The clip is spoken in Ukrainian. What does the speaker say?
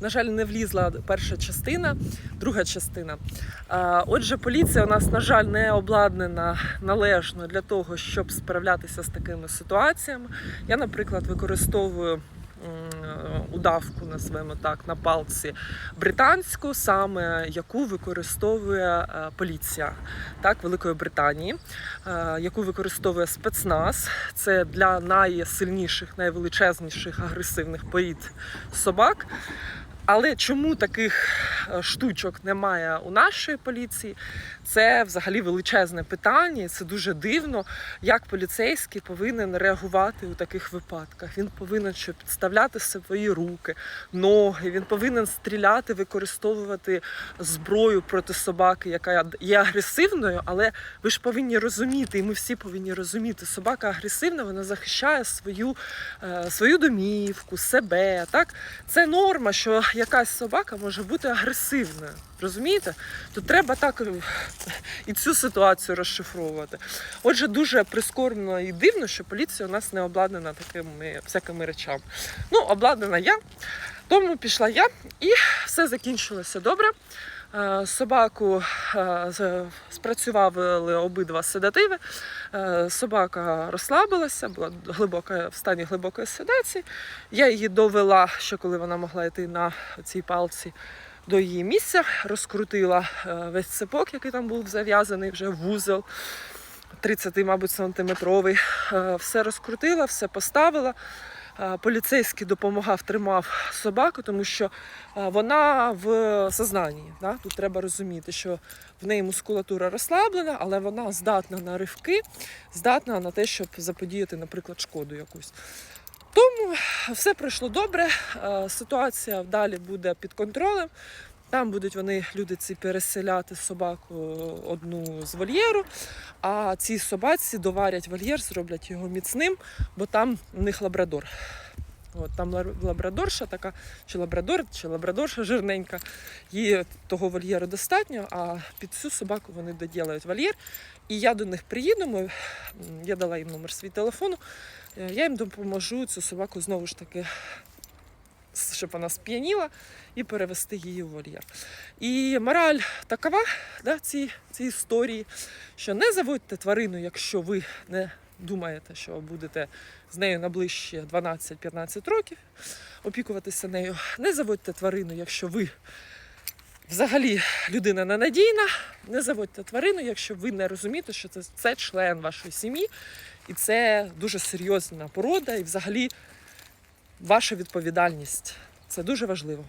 на жаль, не влізла перша частина, друга частина. Отже, поліція у нас, на жаль, не обладнана належно для того, щоб справлятися з такими ситуаціями. Я, наприклад, використовую удавку, назвемо так, на палці британську, саме яку використовує е, поліція так, Великої Британії, е, яку використовує спецназ. Це для найсильніших, найвеличезніших агресивних порід собак. Але чому таких штучок немає у нашої поліції? Це взагалі величезне питання. Це дуже дивно, як поліцейський повинен реагувати у таких випадках. Він повинен що підставляти свої руки, ноги. Він повинен стріляти, використовувати зброю проти собаки, яка є агресивною. Але ви ж повинні розуміти, і ми всі повинні розуміти, собака агресивна, вона захищає свою, е, свою домівку, себе. Так це норма, що якась собака може бути агресивною. Розумієте? То треба так е, і цю ситуацію розшифровувати. Отже, дуже прискорбно і дивно, що поліція у нас не обладнана такими всякими речами. Ну, обладнана я, тому пішла я, і все закінчилося добре. Е, Собаку е, спрацювали обидва седативи. Собака розслабилася, була глибока в стані глибокої седації. Я її довела, ще коли вона могла йти на цій палці до її місця, розкрутила е, весь цепок, який там був зав'язаний вже вузол. 30, мабуть, сантиметровий. Е, Все розкрутила, все поставила. Е, Поліцейський допомагав, тримав собаку, тому що вона в сознанні. Да? Тут треба розуміти, що в неї мускулатура розслаблена, але вона здатна на ривки, здатна на те, щоб заподіяти, наприклад, шкоду якусь. Тому все пройшло добре. е, Ситуація далі буде під контролем. Там будуть вони, люди ці, переселяти собаку одну з вольєру, а цій собаці доварять вольєр, зроблять його міцним, бо там у них лабрадор. От, там лабрадорша така, чи лабрадор, чи лабрадорша жирненька. Їй того вольєру достатньо, а під цю собаку вони доділають вольєр. І я до них приїду, я дала їм номер свій телефону, е, я їм допоможу цю собаку знову ж таки, щоб вона сп'яніла і перевести її у вольєр. І мораль такова да, цієї ці історії, що не заводьте тварину, якщо ви не думаєте, що будете з нею на ближче 12-15 років опікуватися нею. Не заводьте тварину, якщо ви взагалі людина ненадійна. Не заводьте тварину, якщо ви не розумієте, що це, це член вашої сім'ї, і це дуже серйозна порода, і взагалі ваша відповідальність. Це дуже важливо.